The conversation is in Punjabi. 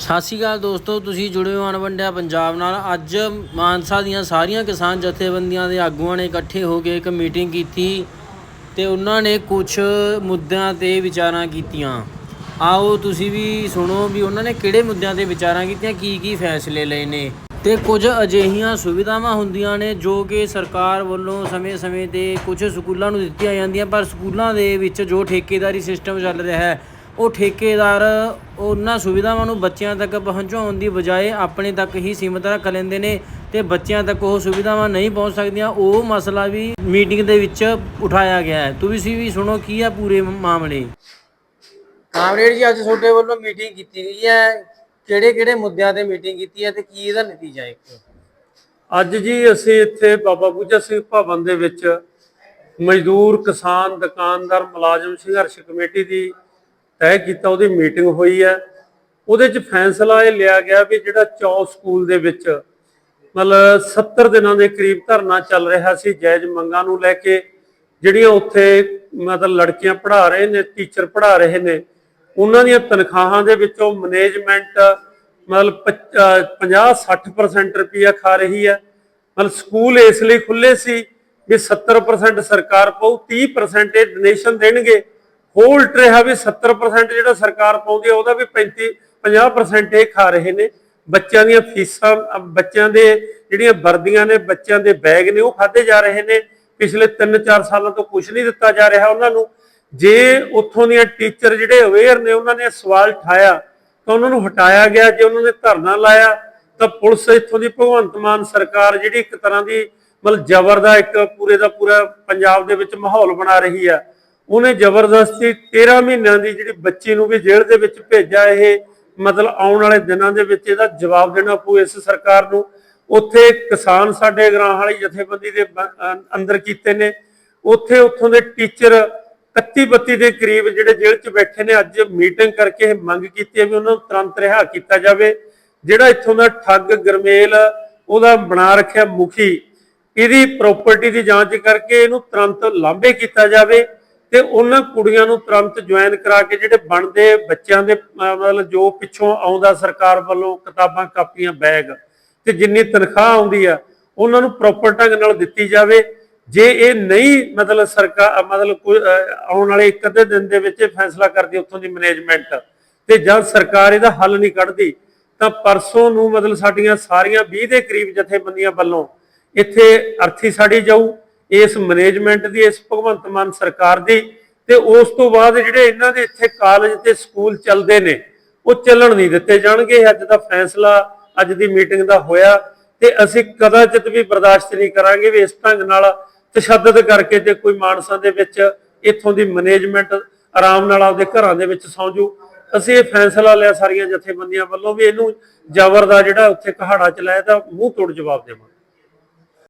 ਸਤਿ ਸ਼੍ਰੀ ਅਕਾਲ ਦੋਸਤੋ, ਤੁਸੀਂ ਜੁੜੇ ਹੋ ਅਣਵੰਡਿਆ ਪੰਜਾਬ ਨਾਲ। ਅੱਜ ਮਾਨਸਾ ਦੀਆਂ ਸਾਰੀਆਂ ਕਿਸਾਨ ਜਥੇਬੰਦੀਆਂ ਦੇ ਆਗੂਆਂ ਨੇ ਇਕੱਠੇ ਹੋ ਕੇ ਇੱਕ ਮੀਟਿੰਗ ਕੀਤੀ ਤੇ ਉਹਨਾਂ ਨੇ ਕੁਝ ਮੁੱਦਿਆਂ ਤੇ ਵਿਚਾਰਾਂ ਕੀਤੀਆਂ। ਆਓ, ਤੁਸੀਂ ਵੀ ਸੁਣੋ ਵੀ ਉਹਨਾਂ ਨੇ ਕਿਹੜੇ ਮੁੱਦਿਆਂ ਤੇ ਵਿਚਾਰਾਂ ਕੀਤੀਆਂ, ਕੀ ਕੀ ਫੈਸਲੇ ਲਏ ਨੇ। ਤੇ ਕੁਝ ਅਜਿਹੀਆਂ ਸੁਵਿਧਾਵਾਂ ਹੁੰਦੀਆਂ ਨੇ ਜੋ ਕਿ ਸਰਕਾਰ ਵੱਲੋਂ ਸਮੇਂ-ਸਮੇਂ ਤੇ ਕੁਝ ਸਕੂਲਾਂ ਨੂੰ ਦਿੱਤੀਆਂ ਜਾਂਦੀਆਂ, ਪਰ ਸਕੂਲਾਂ ਦੇ ਵਿੱਚ ਜੋ ਠੇਕੇਦਾਰੀ ਸਿਸਟਮ ਚੱਲ ਰਿਹਾ ਹੈ ਉਹ ਠੇਕੇਦਾਰ ਉਹਨਾਂ ਸੁਵਿਧਾਵਾਂ ਨੂੰ ਬੱਚਿਆਂ ਤੱਕ ਪਹੁੰਚਾਉਣ ਦੀ ਬਜਾਏ ਆਪਣੇ ਤੱਕ ਹੀ ਸੀਮਤ ਰੱਖ ਲੈਂਦੇ ਨੇ ਤੇ ਬੱਚਿਆਂ ਤੱਕ ਉਹ ਸੁਵਿਧਾਵਾਂ ਨਹੀਂ ਪਹੁੰਚ ਸਕਦੀਆਂ ਉਹ ਮਸਲਾ ਵੀ ਮੀਟਿੰਗ ਦੇ ਵਿੱਚ ਉਠਾਇਆ ਗਿਆ ਹੈ। ਤੁਸੀਂ ਵੀ ਸੁਣੋ ਕੀ ਹੈ ਪੂਰੇ ਮਾਮਲੇ। ਕਾਮਰੇਡ ਜੀ ਅੱਜ ਤੁਹਾਡੇ ਵੱਲੋਂ ਮੀਟਿੰਗ ਕੀਤੀ ਗਈ ਹੈ। ਕਿਹੜੇ ਕਿਹੜੇ ਮੁੱਦਿਆਂ ਤੇ ਮੀਟਿੰਗ ਕੀਤੀ ਹੈ ਤੇ ਕੀ ਇਹਦਾ ਨਤੀਜਾ ਹੈ? ਇੱਕ ਅੱਜ ਜੀ ਅਸੀਂ ਇੱਥੇ ਬਾਬਾ ਬੁੱਝਾ ਸਿੰਘ ਭਵਨ ਦੇ ਵਿੱਚ ਮਜ਼ਦੂਰ ਕਿਸਾਨ ਦੁਕਾਨਦਾਰ ਮੁਲਾਜ਼ਮ ਸੰਘਰਸ਼ ਕਮੇਟੀ ਦੀ ਤੈਅ ਕੀਤਾ, ਉਹਦੀ ਮੀਟਿੰਗ ਹੋਈ ਹੈ। ਉਹਦੇ 'ਚ ਫੈਸਲਾ ਇਹ ਲਿਆ ਗਿਆ ਵੀ ਜਿਹੜਾ ਚੌ ਸਕੂਲ ਦੇ ਵਿੱਚ ਮਤਲਬ 70 ਦਿਨਾਂ ਦੇ ਕਰੀਬ ਧਰਨਾ ਚੱਲ ਰਿਹਾ ਸੀ, ਜਾਇਜ਼ ਮੰਗਾਂ ਨੂੰ ਲੈ ਕੇ, ਜਿਹੜੀਆਂ ਉੱਥੇ ਮਤਲਬ ਲੜਕੀਆਂ ਪੜ੍ਹਾ ਰਹੇ ਨੇ, ਟੀਚਰ ਪੜ੍ਹਾ ਰਹੇ ਨੇ, ਉਹਨਾਂ ਦੀਆਂ ਤਨਖਾਹਾਂ ਦੇ ਵਿੱਚੋਂ ਮੈਨੇਜਮੈਂਟ ਮਤਲਬ 50-60% ਰੁਪਈਆ ਖਾ ਰਹੀ ਹੈ। ਮਤਲਬ ਸਕੂਲ ਇਸ ਲਈ ਖੁੱਲੇ ਸੀ ਵੀ 70% ਸਰਕਾਰ ਪਾਉ 30% ਇਹ ਡੋਨੇਸ਼ਨ ਦੇਣਗੇ। ਹੋਲਟ ਰਿਹਾ ਵੀ 70% ਜਿਹੜਾ ਸਰਕਾਰ ਪਾਉਂਦੀ ਹੈ, ਉਹਦਾ ਵੀ 35 50% ਇਹ ਖਾ ਰਹੇ ਨੇ। ਬੱਚਿਆਂ ਦੀਆਂ ਫੀਸਾਂ ਬੱਚਿਆਂ ਦੇ ਜਿਹੜੀਆਂ ਵਰਦੀਆਂ ਨੇ, ਬੱਚਿਆਂ ਦੇ ਬੈਗ ਨੇ, ਉਹ ਖਾਦੇ ਜਾ ਰਹੇ ਨੇ। ਪਿਛਲੇ 3-4 ਸਾਲਾਂ ਤੋਂ ਕੁਝ ਨਹੀਂ ਦਿੱਤਾ ਜਾ ਰਿਹਾ ਉਹਨਾਂ ਨੂੰ। ਜੇ ਉੱਥੋਂ ਦੀਆਂ ਟੀਚਰ ਜਿਹੜੇ ਅਵੇਅਰ ਨੇ, ਉਹਨਾਂ ਨੇ ਸਵਾਲ ਠਾਇਆ, ਤਾਂ ਉਹਨਾਂ ਨੂੰ ਹਟਾਇਆ ਗਿਆ। ਜੇ ਉਹਨਾਂ ਨੇ ਧਰਨਾ ਲਾਇਆ, ਤਾਂ ਪੁਲਿਸ ਇੱਥੋਂ ਦੀ ਭਗਵੰਤ ਮਾਨ ਸਰਕਾਰ ਜਿਹੜੀ ਇੱਕ ਤਰ੍ਹਾਂ ਦੀ ਮਤਲਬ ਜ਼ਬਰ ਦਾ ਇੱਕ ਪੂਰੇ ਦਾ ਪੂਰਾ ਪੰਜਾਬ ਦੇ ਵਿੱਚ ਮਾਹੌਲ ਬਣਾ ਰਹੀ ਆ। ਉਹਨੇ ਜ਼ਬਰਦਸਤੀ 13 ਮਹੀਨਿਆਂ ਦੀ ਜਿਹੜੀ ਬੱਚੀ ਨੂੰ ਵੀ ਜੇਲ੍ਹ ਦੇ ਵਿੱਚ ਭੇਜਿਆ ਇਹ, ਮਤਲਬ ਆਉਣ ਵਾਲੇ ਦਿਨਾਂ ਦੇ ਵਿੱਚ ਇਹਦਾ ਜਵਾਬ ਦੇਣਾ ਪਊ ਇਸ ਸਰਕਾਰ ਨੂੰ। ਉੱਥੇ ਕਿਸਾਨ ਸਾਡੇ ਗ੍ਰਾਂ ਵਾਲੀ ਜਥੇਬੰਦੀ ਦੇ ਅੰਦਰ ਕੀਤੇ ਨੇ। ਉੱਥੇ ਉੱਥੋਂ ਦੇ ਟੀਚਰ 31 32 ਦੇ ਕਰੀਬ ਜਿਹੜੇ ਜੇਲ੍ਹ 'ਚ ਬੈਠੇ ਨੇ, ਅੱਜ ਮੀਟਿੰਗ ਕਰਕੇ ਇਹ ਮੰਗ ਕੀਤੀ ਹੈ ਵੀ ਉਹਨਾਂ ਨੂੰ ਤੁਰੰਤ ਰਿਹਾ ਕੀਤਾ ਜਾਵੇ। ਜਿਹੜਾ ਇੱਥੋਂ ਦਾ ਠੱਗ ਗਰਮੇਲ, ਉਹਦਾ ਬਣਾ ਰੱਖਿਆ ਮੁਖੀ, ਇਹਦੀ ਪ੍ਰਾਪਰਟੀ ਦੀ ਜਾਂਚ ਕਰਕੇ ਇਹਨੂੰ ਤੁਰੰਤ ਲਾਂਭੇ ਕੀਤਾ ਜਾਵੇ। ਤੇ ਉਹਨਾਂ ਕੁੜੀਆਂ ਨੂੰ ਤੁਰੰਤ ਜੁਆਇਨ ਕਰਾ ਕੇ ਜਿਹੜੇ ਬਣਦੇ ਬੱਚਿਆਂ ਦੇ ਮਤਲਬ ਜੋ ਪਿੱਛੋਂ ਆਉਂਦਾ ਸਰਕਾਰ ਵੱਲੋਂ ਕਿਤਾਬਾਂ, ਕਾਪੀਆਂ, ਬੈਗ ਤੇ ਜਿੰਨੀ ਤਨਖਾਹ ਆਉਂਦੀ ਆ, ਉਹਨਾਂ ਨੂੰ ਪ੍ਰੋਪਰ ਢੰਗ ਨਾਲ ਦਿੱਤੀ ਜਾਵੇ। ਜੇ ਇਹ ਨਹੀਂ ਮਤਲਬ ਸਰਕਾਰ ਮਤਲਬ ਕੋਈ ਆਉਣ ਵਾਲੇ ਇੱਕ ਅੱਧੇ ਦਿਨ ਦੇ ਵਿੱਚ ਇਹ ਫੈਸਲਾ ਕਰਦੀ ਉੱਥੋਂ ਦੀ ਮੈਨੇਜਮੈਂਟ ਤੇ ਜਦ ਸਰਕਾਰ ਇਹਦਾ ਹੱਲ ਨਹੀਂ ਕੱਢਦੀ, ਤਾਂ ਪਰਸੋਂ ਨੂੰ ਮਤਲਬ ਸਾਡੀਆਂ ਸਾਰੀਆਂ 20 ਦੇ ਕਰੀਬ ਜਥੇਬੰਦੀਆਂ ਵੱਲੋਂ ਇੱਥੇ ਅਰਥੀ ਸਾੜੀ ਜਾਊ। ਇਸ ਮੈਨੇਜਮੈਂਟ ਦੀ, ਇਸ ਭਗਵੰਤ ਮਾਨ ਸਰਕਾਰ ਦੀ ਤੇ ਉਸ ਤੋਂ ਬਾਅਦ ਜਿਹੜੇ ਇਹਨਾਂ ਦੇ ਇੱਥੇ ਕਾਲਜ ਤੇ ਸਕੂਲ ਚੱਲਦੇ ਨੇ, ਉਹ ਚੱਲਣ ਨਹੀਂ ਦਿੱਤੇ ਜਾਣਗੇ। ਅੱਜ ਦਾ ਫੈਸਲਾ, ਅੱਜ ਦੀ ਮੀਟਿੰਗ ਦਾ ਹੋਇਆ ਤੇ ਅਸੀਂ ਕਦਾਚਿਤ ਵੀ ਬਰਦਾਸ਼ਤ ਨਹੀਂ ਕਰਾਂਗੇ ਵੀ ਇਸ ਢੰਗ ਨਾਲ ਤਸ਼ੱਦਦ ਕਰਕੇ ਤੇ ਕੋਈ ਮਾਨਸਾ ਦੇ ਵਿੱਚ ਇੱਥੋਂ ਦੀ ਮੈਨੇਜਮੈਂਟ ਆਰਾਮ ਨਾਲ ਆਪਦੇ ਘਰਾਂ ਦੇ ਵਿੱਚ ਸੌਂ ਜੂ। ਅਸੀਂ ਇਹ ਫੈਸਲਾ ਲਿਆ ਸਾਰੀਆਂ ਜਥੇਬੰਦੀਆਂ ਵੱਲੋਂ ਵੀ ਇਹਨੂੰ ਜ਼ਬਰ ਦਾ ਜਿਹੜਾ ਉੱਥੇ ਕਹਾੜਾ ਚਲਾਇਆ ਤਾਂ ਮੂੰਹ ਤੋੜ ਜਵਾਬ ਦੇਵਾਂਗੇ।